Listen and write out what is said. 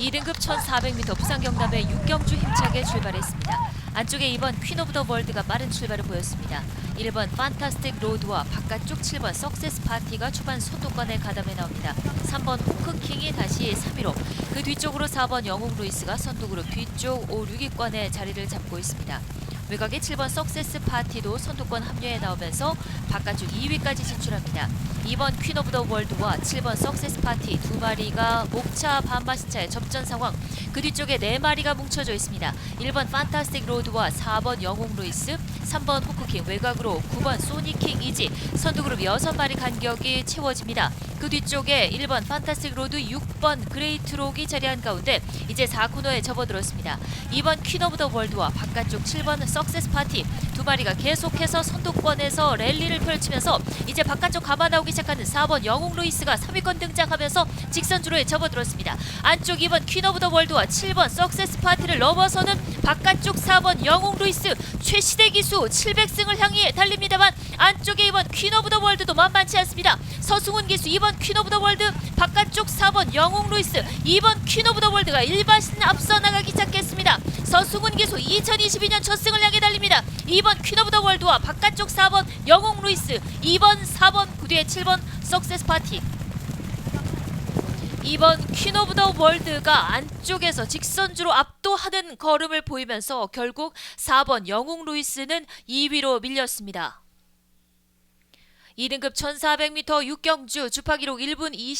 2등급 1400m 부산 경남의 육경주 힘차게 출발했습니다. 안쪽에 2번 퀸 오브 더 월드가 빠른 출발을 보였습니다. 1번 판타스틱 로드와 바깥쪽 7번 석세스 파티가 초반 선두권에 가담해 나옵니다. 3번 호크킹이 다시 3위로 그 뒤쪽으로 4번 영웅 루이스가 선두 그룹 뒤쪽 5, 6위권에 자리를 잡고 있습니다. 외곽의 7번 석세스 파티도 선두권 합류해 나오면서 바깥쪽 2위까지 진출합니다. 2번 퀸 오브 더 월드와 7번 석세스 파티 두 마리가 목차 반마시차의 접전 상황 그 뒤쪽에 네 마리가 뭉쳐져 있습니다. 1번 판타스틱 로드와 4번 영웅 루이스 3번 호크킹 외곽으로 9번 소니킹 이지 선두그룹 6마리 간격이 채워집니다. 그 뒤쪽에 1번 판타스틱 로드 6번 그레이트록이 자리한 가운데 이제 4코너에 접어들었습니다. 2번 퀸 오브 더 월드와 바깥쪽 7번 석 세스 파티 두 마리가 계속해서 선두권에서 랠리를 펼치면서 이제 바깥쪽 감아 나오기 시작하는 4번 영웅 루이스가 3위권 등장하면서 직선주로에 접어들었습니다. 안쪽 2번 퀸 오브 더 월드와 7번 석세스 파티를 넘어서는 바깥쪽 4번 영웅 루이스 최시대 기수 700승을 향해 달립니다만 안쪽에 2번 퀸 오브 더 월드도 만만치 않습니다. 서승훈 기수 2번 퀸 오브 더 월드 바깥쪽 4번 영웅 루이스 2번 퀸 오브 더 월드가 일바신 앞서 나가기 시작했습니다. 서승훈 기수 2022년 첫 승을 향해 달립니다. 2번 퀸 오브 더 월드와 바깥쪽 4번 영웅 루이스 2번 4번 그 뒤에 7번 석세스 파티 2번 퀸 오브 더 월드가 안쪽에서 직선주로 압도하는 걸음을 보이면서 결국 4번 영웅 루이스는 2위로 밀렸습니다. 2등급 1400m 육경주 주파 기록 1분 20